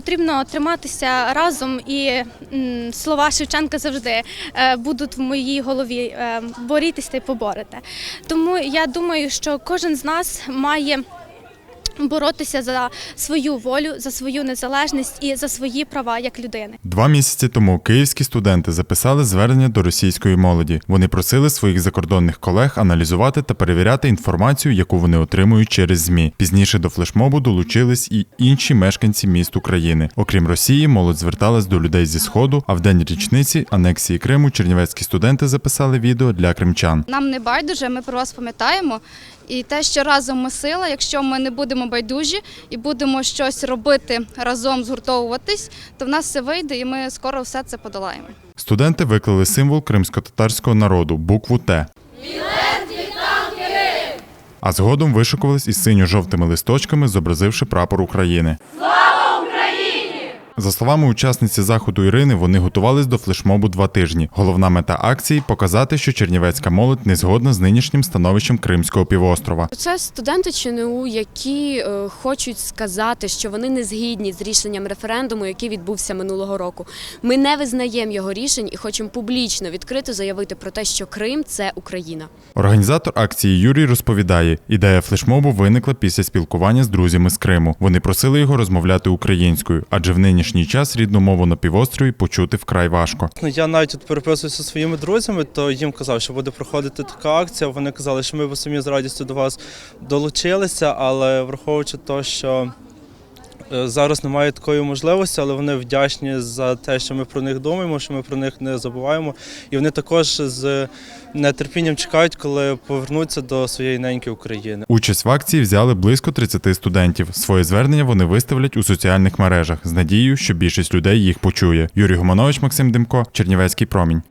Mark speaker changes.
Speaker 1: потрібно триматися разом, і слова Шевченка завжди е, будуть в моїй голові. борітися Борітеся і поборете. Тому я думаю, що кожен з нас має. Боротися за свою волю, за свою незалежність і за свої права як людини.
Speaker 2: Два місяці тому київські студенти записали звернення до російської молоді. Вони просили своїх закордонних колег аналізувати та перевіряти інформацію, яку вони отримують через ЗМІ. Пізніше до флешмобу долучились і інші мешканці міст України. Окрім Росії, молодь зверталась до людей зі сходу. А в день річниці анексії Криму чернівецькі студенти записали відео для кримчан.
Speaker 3: Нам не байдуже, ми про вас пам'ятаємо. І те, що разом ми сила, якщо ми не будемо байдужі і будемо щось робити разом, згуртовуватись, то в нас все вийде, і ми скоро все це подолаємо.
Speaker 2: Студенти виклали символ кримсько-татарського народу букву Т. А згодом вишикувались із синьо-жовтими листочками, зобразивши прапор України. За словами учасниці заходу Ірини, вони готувались до флешмобу два тижні. Головна мета акції показати, що чернівецька молодь не згодна з нинішнім становищем Кримського півострова.
Speaker 4: Це студенти ЧНУ, які е, хочуть сказати, що вони не згідні з рішенням референдуму, який відбувся минулого року. Ми не визнаємо його рішень і хочемо публічно відкрито заявити про те, що Крим це Україна.
Speaker 2: Організатор акції Юрій розповідає, ідея флешмобу виникла після спілкування з друзями з Криму. Вони просили його розмовляти українською, адже в нинішній час рідну мову на півострові почути вкрай важко.
Speaker 5: Я навіть от переписуюся зі своїми друзями, то їм казав, що буде проходити така акція. Вони казали, що ми б самі з радістю до вас долучилися, але враховуючи те, що зараз немає такої можливості, але вони вдячні за те, що ми про них думаємо, що ми про них не забуваємо. І вони також з нетерпінням чекають, коли повернуться до своєї неньки України.
Speaker 2: Участь в акції взяли близько 30 студентів. Своє звернення вони виставлять у соціальних мережах з надією, що більшість людей їх почує. Юрій Гуманович, Максим Демко, Чернівецький промінь.